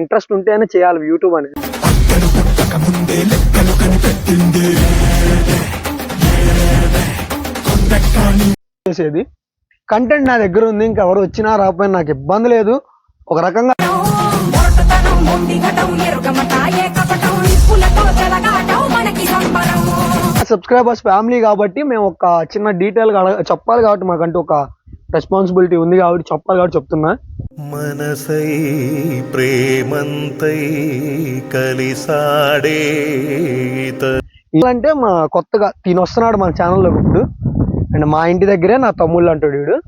Interest ఉంటేనే చేయాలి YouTube అనేది. చేసేది. కంటెంట్ నా దగ్గర ఉంది ఇంకెవరు వచ్చినా రాకపోయినా నాకు ఇబ్బంది లేదు. ఒక రకంగా సబ్స్క్రైబర్స్ ఫ్యామిలీ కాబట్టి మేము ఒక చిన్న డీటెయిల్ చెప్పాలి కాబట్టి మాకంటూ ఒక రెస్పాన్సిబిలిటీ ఉంది కాబట్టి చెప్పాలి కాబట్టి చెప్తున్నా. మనసై ప్రేమంతై కలిసాడే అంటే మా కొత్తగా తిని వస్తున్నాడు మన ఛానల్లో ఇప్పుడు. అండ్ మా ఇంటి దగ్గరే నా తమ్ముళ్ళు అంటాడు వీడు.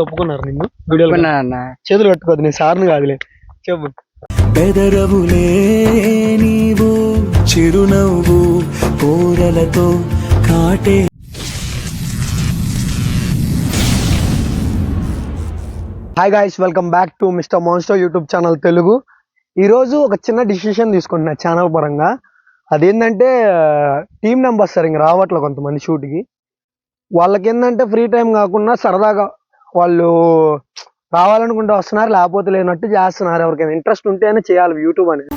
ఒప్పుకున్నారు నిన్ను? వీడియోలో చేతులు పెట్టుకోవద్దు నేను సార్ని కాదులే. చెప్పు. బెదరవులే నీవు చిరునవ్వు కూరలతో కాటే. Hi guys welcome back to Mister Monster YouTube channel Telugu ఈరోజు ఒక చిన్న డిసిషన్ తీసుకుంటున్నా ఛానల్ పరంగా. అదేంటంటే టీం నెంబర్స్ సార్ ఇంక రావట్లే కొంతమంది షూట్కి వాళ్ళకి ఏంటంటే ఫ్రీ టైం కాకుండా సరదాగా వాళ్ళు రావాలనుకుంటే వస్తున్నారు లేకపోతే లేనట్టు చేస్తున్నారు. ఎవరికైనా ఇంట్రెస్ట్ ఉంటేనే చేయాలి యూట్యూబ్ అనేది.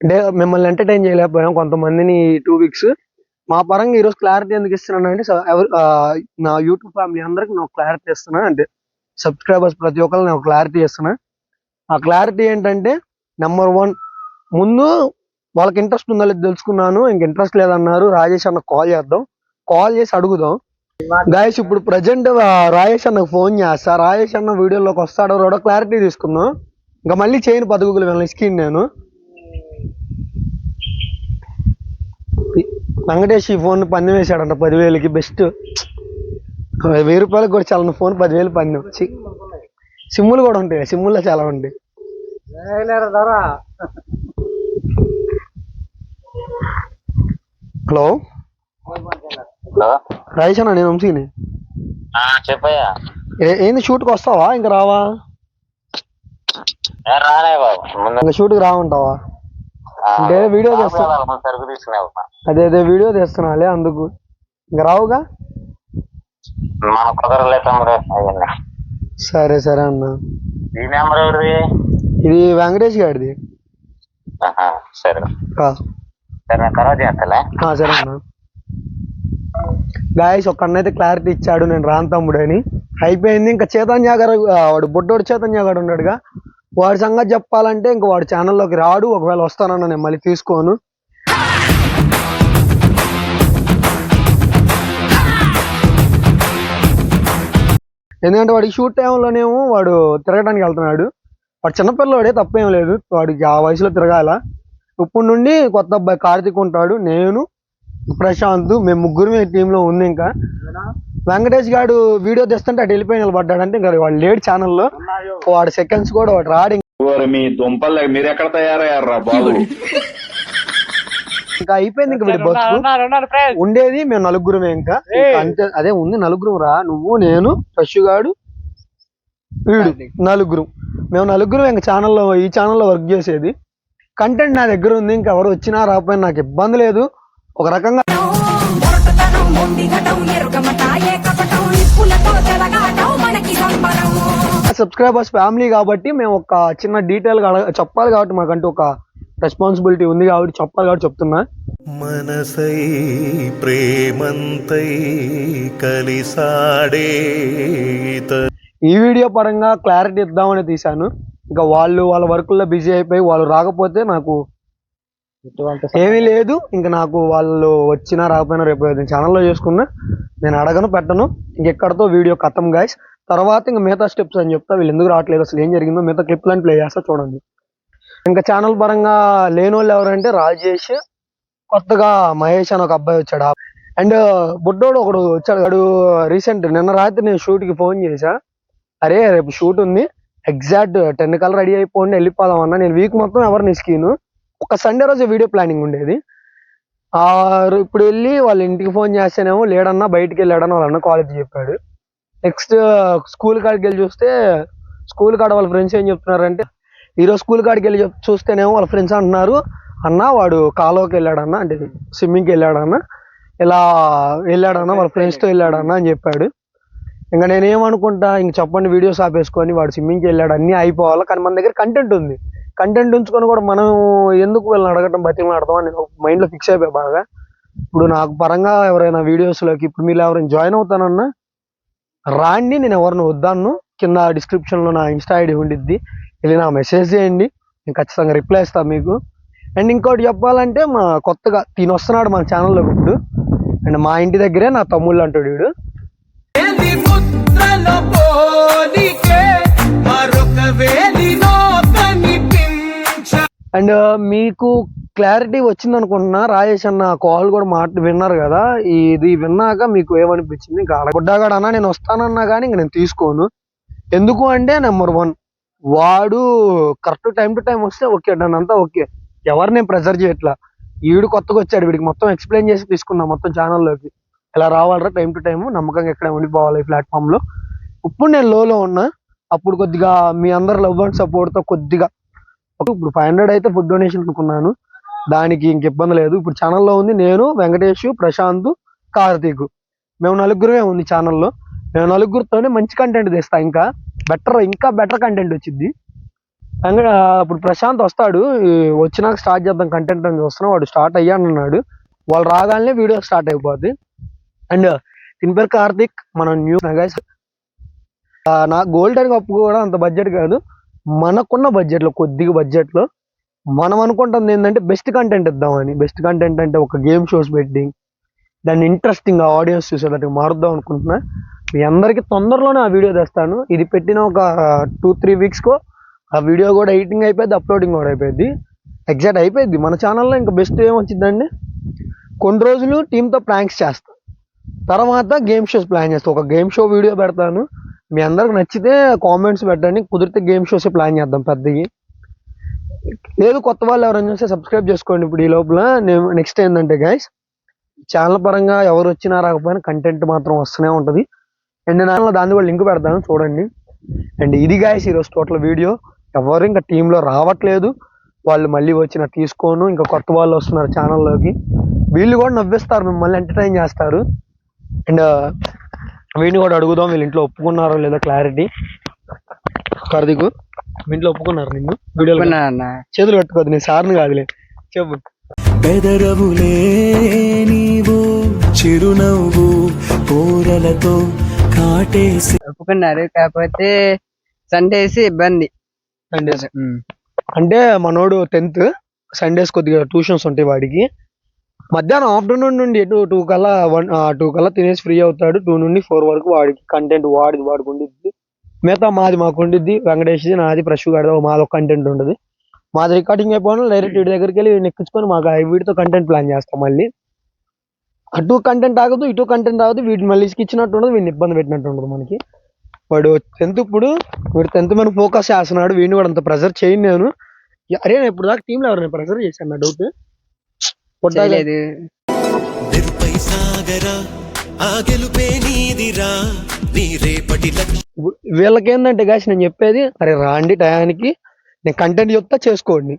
అంటే మిమ్మల్ని ఎంటర్టైన్ చేయలేకపోయాం కొంతమందిని టూ వీక్స్ మా పరంగా ఈరోజు క్లారిటీ ఎందుకు ఇస్తున్నాను అంటే నా యూట్యూబ్ ఫ్యామిలీ అందరికి నేను క్లారిటీ ఇస్తున్నా. అంటే సబ్స్క్రైబర్స్ ప్రతి ఒక్కరు నేను క్లారిటీ ఇస్తున్నా. ఆ క్లారిటీ ఏంటంటే నెంబర్ వన్ ముందు వాళ్ళకి ఇంట్రెస్ట్ ఉందో లేదో తెలుసుకున్నాను ఇంక ఇంట్రెస్ట్ లేదన్నారు. రాజేష్ అన్న కాల్ చేద్దాం. కాల్ చేసి అడుగుదాం. గాయస్ ఇప్పుడు ప్రజెంట్ రాజేష్ అన్నకు ఫోన్ చేస్తా. రాజేష్ అన్న వీడియోలోకి వస్తాడో కూడా క్లారిటీ తీసుకుందాం. ఇంకా మళ్ళీ చేయను పదుగులు వెళ్ళిన స్కీన్ నేను. వెంకటేష్ ఈ ఫోన్ పందెం వేసాడంట పదివేలకి బెస్ట్ వెయ్యి రూపాయలకు కూడా చాలా ఫోన్ పదివేలు పందెం. సిమ్ములు కూడా ఉంటాయి సిమ్ముల్లో చాలా ఉంటాయి. హలో? హలో? రాజేష్ అన్న నేను వంశీని. చెప్పయ్యా. ఏంది షూట్కి వస్తావా? ఇంకా రావా? రానే బాబు. ఇంకా షూట్కి రావంటావా అంటే వీడియో బాబు చేస్తా- వెళ్ళాలి, ముందు సరుకు తీసుకునే వెళ్తా. అదే అదే వీడియో తీస్తున్నాలే అందుకు. ఇంకా రావుగా? మన కుదరలే తమ్ముడు అవన్నీ సరే సరే అన్న. ఈ నెంబర్ ఎవరిది? ఇది వెంకటేష్ గారిది. సరే. సరే నేను తర్వాత చేస్తాలే. ఆ, సరే అన్న. గాయస్ ఒక్కడనైతే క్లారిటీ ఇచ్చాడు నేను రాను తమ్ముడు అని అయిపోయింది ఇంకా చైతన్య గారు ఆ, వాడు బొడ్డోడు చైతన్య గారు ఉన్నాడుగా. వాడి సంగతి చెప్పాలంటే ఇంకా వాడు ఛానల్లోకి రాడు ఒకవేళ వస్తానన్న నేను మళ్ళీ తీసుకోను. ఎందుకంటే వాడికి షూట్ టైంలోనేమో వాడు తిరగడానికి వెళ్తున్నాడు. వాడు చిన్నపిల్లవాడే తప్పేం లేదు. వాడికి ఆ వయసులో తిరగాల. ఇప్పుడు నుండి కొత్త అబ్బాయి కార్తీక్ ఉంటాడు నేను ప్రశాంత్ మేము ముగ్గురు మీ టీంలో ఉంది ఇంకా. వెంకటేష్ గాడు వీడియో తెస్తుంటే అటు వెళ్ళిపోయి నిలబడ్డాడు అంటే ఇంకా వాడు లేడు ఛానల్లో వాడు సెకండ్స్ కూడా వాడు రాడు మీ దుంపలు మీరు ఎక్కడ తయారయ్యారా బాబు? ఇంకా అయిపోయింది ఇంకా వీడి బతుకు. ఉండేది మేము నలుగురమే ఇంకా. ఇంకా అంతే అదే ఉంది నలుగురం రా నువ్వు నేను ఫ్రెష్ గాడు వీడు నలుగురు. మేము నలుగురు ఇంకా ఛానల్లో ఈ ఛానల్లో వర్క్ చేసేది. కంటెంట్ నా దగ్గర ఉంది ఇంకా ఎవరు వచ్చినా రాకపోయినా నాకు ఇబ్బంది లేదు. ఒక రకంగా సబ్స్క్రైబర్స్ ఫ్యామిలీ కాబట్టి మేము ఒక చిన్న డీటెయిల్ చెప్పాలి కాబట్టి మాకంటూ ఒక రెస్పాన్సిబిలిటీ ఉంది కాబట్టి చెప్పాలి కాబట్టి చెప్తున్నా. మనసై ప్రేమంతై కలిసాడే ఈ వీడియో పరంగా క్లారిటీ ఇద్దామని తీశాను. ఇంకా వాళ్ళు వాళ్ళ వర్కుల్లో బిజీ అయిపోయి వాళ్ళు రాకపోతే నాకు ఏమీ లేదు. ఇంకా నాకు వాళ్ళు వచ్చినా రాకపోయినా రేపు నేను ఛానల్లో చేసుకున్నా నేను అడగను పెట్టను. ఇంకెక్కడితో వీడియో కథం గాయస్ తర్వాత ఇంకా మిగతా స్టెప్స్ అని చెప్తా. వీళ్ళు ఎందుకు రావట్లేదు? అసలు ఏం జరిగిందో మిగతా క్లిప్లను ప్లే చేస్తా చూడండి. ఇంకా ఛానల్ పరంగా లేని వాళ్ళు ఎవరంటే రాజేష్ కొత్తగా మహేష్ అని ఒక అబ్బాయి వచ్చాడు. అండ్ బుడ్డోడు ఒకడు వచ్చాడు. వాడు రీసెంట్ నిన్న రాత్రి నేను షూట్కి ఫోన్ చేశా. అరే రేపు షూట్ ఉంది. ఎగ్జాక్ట్ టెన్ కల్లా రెడీ అయిపోండి వెళ్ళిపోదాం అన్న. నేను వీక్ మొత్తం ఎవరిని స్కీను ఒక సండే రోజు వీడియో ప్లానింగ్ ఉండేది. ఇప్పుడు వెళ్ళి వాళ్ళ ఇంటికి ఫోన్ చేస్తేనేమో లేడన్నా బయటికి వెళ్ళాడని వాళ్ళన్న కాలేజ్ చెప్పాడు. నెక్స్ట్ స్కూల్ uh, కాడికి వెళ్ళి చూస్తే స్కూల్ కాడ వాళ్ళ ఫ్రెండ్స్ ఏం చెప్తున్నారంటే ఈరోజు స్కూల్ కాడికి వెళ్ళి చెప్- చూస్తేనేమో వాళ్ళ ఫ్రెండ్స్ అంటున్నారు. అన్న వాడు కాలువకి వెళ్ళాడన్న అంటే స్విమ్మింగ్కి వెళ్ళాడన్న ఇలా వెళ్ళాడన్న వాళ్ళ ఫ్రెండ్స్తో వెళ్ళాడన్న అని చెప్పాడు. ఇంకా నేనేమనుకుంటా ఇంక చెప్పండి వీడియోస్ ఆపేసుకొని వాడు స్విమ్మింగ్కి వెళ్ళాడు అన్నీ అయిపోవాలి? కానీ మన దగ్గర కంటెంట్ ఉంది. కంటెంట్ ఉంచుకొని కూడా మనం ఎందుకు వీళ్ళని అడగటం బతికి ఆడతాం అని నేను మైండ్లో ఫిక్స్ అయిపోయా బాగా. ఇప్పుడు నాకు పరంగా ఎవరైనా వీడియోస్లోకి ఇప్పుడు మీరు ఎవరైనా జాయిన్ అవుతానన్నా రాండి నేను ఎవరిని వద్దాను కింద డిస్క్రిప్షన్లో నా ఇన్స్టా ఐడి ఉండిద్ది వెళ్ళి నా మెసేజ్ చేయండి నేను ఖచ్చితంగా రిప్లై ఇస్తాను మీకు. అండ్ ఇంకోటి చెప్పాలంటే మా కొత్తగా తిని వస్తున్నాడు మన ఛానల్లో ఇప్పుడు అండ్ మా ఇంటి దగ్గరే నా తమ్ముళ్ళు అంటాడు వీడు. పోలికే మరొక వేలిలో కనిపించ అండ్ మీకు క్లారిటీ వచ్చింది అనుకుంటున్నా రాజేష్ అన్న కాల్ కూడా మాట విన్నారు కదా ఇది విన్నాక మీకు ఏమనిపించింది? ఇంకా గుడ్డాగాడు అన్న నేను వస్తానన్నా కానీ ఇంక నేను తీసుకోను. ఎందుకు అంటే నెంబర్ వన్ వాడు కరెక్ట్ టైం టు టైం వస్తే ఓకే నన్ను అంతా ఓకే. ఎవరు నేను ప్రెజర్ చేయట్లా? ఈడు కొత్తగా వచ్చాడు వీడికి మొత్తం ఎక్స్ప్లెయిన్ చేసి తీసుకున్నా మొత్తం ఛానల్లోకి. ఇలా రావాలరా? టైం టు టైం నమ్మకంగా ఎక్కడ ఉండిపోవాలి ఈ ప్లాట్ఫామ్లో. ఇప్పుడు నేను లోలో ఉన్నా అప్పుడు కొద్దిగా మీ అందరు లవ్ అండ్ సపోర్ట్తో కొద్దిగా. ఇప్పుడు ఫైవ్ హండ్రెడ్ అయితే ఫుడ్ డొనేషన్ అనుకున్నాను. దానికి ఇంక ఇబ్బంది లేదు. ఇప్పుడు ఛానల్లో ఉంది నేను వెంకటేష్ ప్రశాంత్ కార్తీక్. మేము నలుగురమే ఉంది ఛానల్లో మేము నలుగురితోనే మంచి కంటెంట్ తెస్తా ఇంకా. బెటర్ ఇంకా బెటర్ కంటెంట్ వచ్చింది వెంకట ఇప్పుడు ప్రశాంత్ వస్తాడు. వచ్చినాక స్టార్ట్ చేద్దాం కంటెంట్ అని చూస్తున్నాం. వాడు స్టార్ట్ అయ్యానన్నాడు. వాళ్ళు రాగానే వీడియో స్టార్ట్ అయిపోద్ది. అండ్ దీని కార్తిక్ మన మనం న్యూ గైస్ నా గోల్డ్ అని కప్ కూడా అంత బడ్జెట్ కాదు. మనకున్న బడ్జెట్లో కొద్దిగా బడ్జెట్లో మనం అనుకుంటుంది ఏంటంటే బెస్ట్ కంటెంట్ ఇద్దామని. బెస్ట్ కంటెంట్ అంటే ఒక గేమ్ షోస్ పెట్టి దాన్ని ఇంట్రెస్టింగ్ ఆడియన్స్ చూసేటట్టు మారుద్దాం అనుకుంటున్నా. మీ అందరికీ తొందరలోనే ఆ వీడియో తెస్తాను. ఇది పెట్టిన ఒక టూ త్రీ వీక్స్కో ఆ వీడియో కూడా ఎడిటింగ్ అయిపోయింది అప్లోడింగ్ కూడా అయిపోయింది. ఎగ్జాక్ట్ అయిపోయింది. మన ఛానల్లో ఇంకా బెస్ట్ ఏమొచ్చిందండి కొన్ని రోజులు టీంతో ప్రాంక్స్ చేస్తాను తర్వాత గేమ్ షోస్ ప్లాన్ చేస్తా. ఒక గేమ్ షో వీడియో పెడతాను. మీ అందరికి నచ్చితే కామెంట్స్ పెట్టండి. కుదిరితే గేమ్ షోస్ ప్లాన్ చేద్దాం పెద్దవి. లేదు కొత్త వాళ్ళు ఎవరైనా చూస్తే సబ్స్క్రైబ్ చేసుకోండి ఇప్పుడు ఈ లోపల. నేను నెక్స్ట్ ఏంటంటే గైస్ ఛానల్ పరంగా ఎవరు వచ్చినా రాకపోయినా కంటెంట్ మాత్రం వస్తూనే ఉంటుంది. అండ్ నేను దాన్ని కూడా లింక్ పెడతాను చూడండి. అండ్ ఇది గాయస్ ఈరోజు టోటల్ వీడియో. ఎవరు ఇంకా టీంలో రావట్లేదు. వాళ్ళు మళ్ళీ వచ్చిన తీసుకోను. ఇంకా కొత్త వాళ్ళు వస్తున్నారు ఛానల్లోకి వీళ్ళు కూడా నవ్విస్తారు మిమ్మల్ని ఎంటర్టైన్ చేస్తారు. అండ్ వీడిని కూడా అడుగుదాం వీళ్ళ ఇంట్లో ఒప్పుకున్నారో లేదో క్లారిటీ. కార్తీక్ మీ ఇంట్లో ఒప్పుకున్నారు నిన్ను? వీడియోలో చేతులు పెట్టుకోదు నేను సార్ని కాదులే. చెప్పు. పెదరవులే నీవు చిరునవ్వు కోరలతో కాటేసి. ఒప్పుకున్నారు కాకపోతే సండేస్ ఇబ్బంది. సండేస్. అంటే మనోడు టెన్త్ సండేస్ కొద్దిగా ట్యూషన్స్ ఉంటాయి వాడికి. మధ్యాహ్నం ఆఫ్టర్నూన్ నుండి టూ టూ కల్లా వన్ టూ కల్లా తినేసి ఫ్రీ అవుతాడు. టూ నుండి ఫోర్ వరకు వాడికి కంటెంట్ వాడిది వాడికి ఉండిద్ది. మిగతా మాది మాకు ఉండిద్ది. వెంకటేష్ది నాది ప్రశ్ గారిది మాది ఒక కంటెంట్ ఉండదు. మాది రికార్డింగ్ అయిపోయిన డైరెక్ట్ వీడి దగ్గరికి వెళ్ళి వీడిని ఎక్కించుకొని మాకు వీటితో వీడితో కంటెంట్ ప్లాన్ చేస్తాం మళ్ళీ. అటు కంటెంట్ ఆగదు ఇటు కంటెంట్ ఆగదు. వీటిని మళ్ళీ ఇచ్చినట్టు ఉండదు వీడిని ఇబ్బంది పెట్టినట్టు ఉండదు మనకి. వాడు టెన్త్ ఇప్పుడు వీడు టెన్త్ మీద ఫోకస్ చేస్తున్నాడు. వీడిని కూడా అంత ప్రెజర్ చేయను నేను. అరే నేను ఇప్పుడు దాకా టీంలో ఎవరైనా ప్రెజర్ చేశాను? నా డౌట్ చేయలేదు. నిరుపై సాగరా ఆ గెలుపే నీదిరా నీ రేపటి లక్ష్యం వీళ్ళకి ఏంటంటే గాయస్ నేను చెప్పేది అరే రాండి టయానికి నేను కంటెంట్ చెప్తా చేసుకోండి.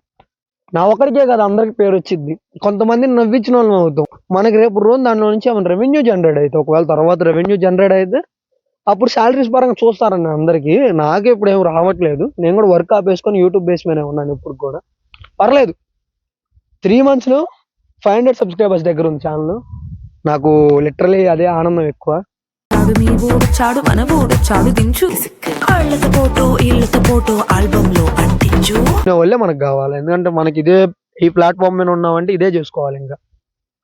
నా ఒక్కడికే కదా అందరికి పేరు వచ్చింది. కొంతమందిని నవ్వించిన వాళ్ళం అవుతాం. మనకి రేపు రోజు దాంట్లో నుంచి ఏమైనా రెవెన్యూ జనరేట్ అయితే ఒకవేళ తర్వాత రెవెన్యూ జనరేట్ అయితే అప్పుడు శాలరీస్ పరంగా చూస్తారని అందరికి. నాకే ఇప్పుడు ఏం రావట్లేదు. నేను కూడా వర్క్ ఆపేసుకొని యూట్యూబ్ బేస్ మీదనే ఉన్నాను ఇప్పుడు కూడా. పర్లేదు. త్రీ మంత్స్లో ఫైవ్ హండ్రెడ్ సబ్స్క్రైబర్స్ దగ్గర ఉంది ఛానల్. నాకు లిటరలీ అదే ఆనందం ఎక్కువ. చాడు మన దించు. ఆల్బమ్లో అంటించు. వల్లే మనకు కావాలి. ఎందుకంటే మనకి ఇదే ఈ ప్లాట్ఫామ్ మీద ఉన్నామంటే ఇదే చేసుకోవాలి ఇంకా.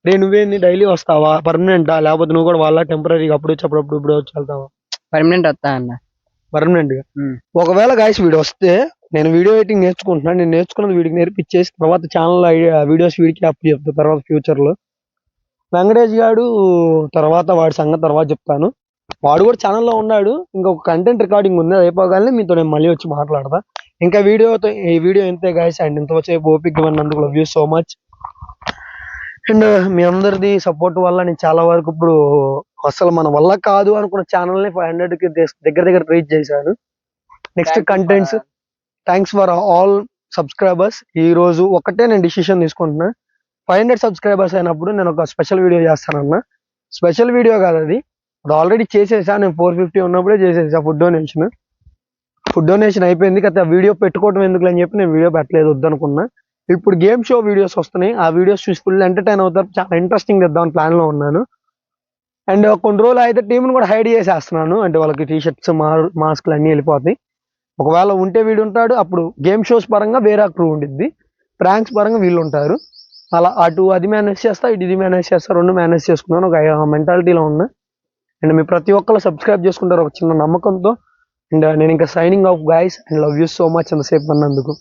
రే నువ్వేంది? డైలీ వస్తావా? పర్మనెంటా లేకపోతే నువ్వు కూడా వాళ్ళ టెంపరీగా అప్పుడు వచ్చి అప్పుడప్పుడు ఇప్పుడు వచ్చి వెళ్తావా? పర్మనెంట్ వస్తా అన్న పర్మనెంట్గా. ఒకవేళ గాయస్ వీడియో వస్తే నేను వీడియో ఎడిటింగ్ నేర్చుకుంటున్నాను నేను నేర్చుకున్నది వీడికి నేర్పించేసి తర్వాత ఛానల్ వీడియోస్ వీడికి అప్ చెప్తా తర్వాత ఫ్యూచర్లో. వెంకటేష్ గాడు తర్వాత వాడి సంగతి తర్వాత చెప్తాను. వాడు కూడా ఛానల్లో ఉన్నాడు. ఇంకొక కంటెంట్ రికార్డింగ్ ఉంది. అది అయిపోగానే మీతో నేను మళ్ళీ వచ్చి మాట్లాడతా. ఇంకా వీడియోతో ఈ వీడియో ఎంతే గాయస్ అండ్ ఇంతసేపు ఓపిక ఇవ్వనందుకు love you so much and మీ అందరిది సపోర్ట్ వల్ల నేను చాలా వరకు ఇప్పుడు అసలు మన వల్ల కాదు అనుకున్న ఛానల్ని ఫైవ్ హండ్రెడ్కి దేస్- దగ్గర దగ్గర రీచ్ చేశాను. Next contents thanks for all subscribers ఈ రోజు ఒకటే నేను డిసిషన్ తీసుకుంటున్నా. ఫైవ్ హండ్రెడ్ సబ్స్క్రైబర్స్ అయినప్పుడు నేను ఒక స్పెషల్ వీడియో చేస్తానన్న. స్పెషల్ వీడియో కాదు అది. అది ఆల్రెడీ చేసేసా. నేను ఫోర్ ఫిఫ్టీ ఉన్నప్పుడే చేసేసా ఫుడ్ డొనేషన్ ఫుడ్ డొనేషన్ అయిపోయింది. కదా ఆ వీడియో పెట్టుకోవడం ఎందుకు అని చెప్పి నేను వీడియో పెట్టలేదు. వద్దనుకున్నా. ఇప్పుడు గేమ్ షో వీడియోస్ వస్తున్నాయి. ఆ వీడియోస్ చూసి ఫుల్ ఎంటర్టైన్ అవుతారు. చాలా ఇంట్రెస్టింగ్ ఇద్దాం ప్లాన్లో ఉన్నాను. అండ్ కొన్ని రోజులు అయితే టీంని కూడా హైడ్ చేసేస్తున్నాను. అంటే వాళ్ళకి టీషర్ట్స్ మా మాస్క్లు అన్నీ వెళ్ళిపోతాయి. ఒకవేళ ఉంటే వీడు ఉంటాడు అప్పుడు గేమ్ షోస్ పరంగా వేరే క్రూ ఉండిద్ది. ప్రాంక్స్ పరంగా వీళ్ళు ఉంటారు అలా అటు అది మేనేజ్ చేస్తా ఇటు ఇది మేనేజ్ చేస్తా రెండు మేనేజ్ చేసుకున్నాను ఒక మెంటాలిటీలో ఉన్నా. అండ్ మీ ప్రతి ఒక్కరు సబ్స్క్రైబ్ చేసుకుంటారు ఒక చిన్న నమ్మకంతో. అండ్ నేను ఇంకా signing off guys and love you so much అంతసేపు అన్నందుకు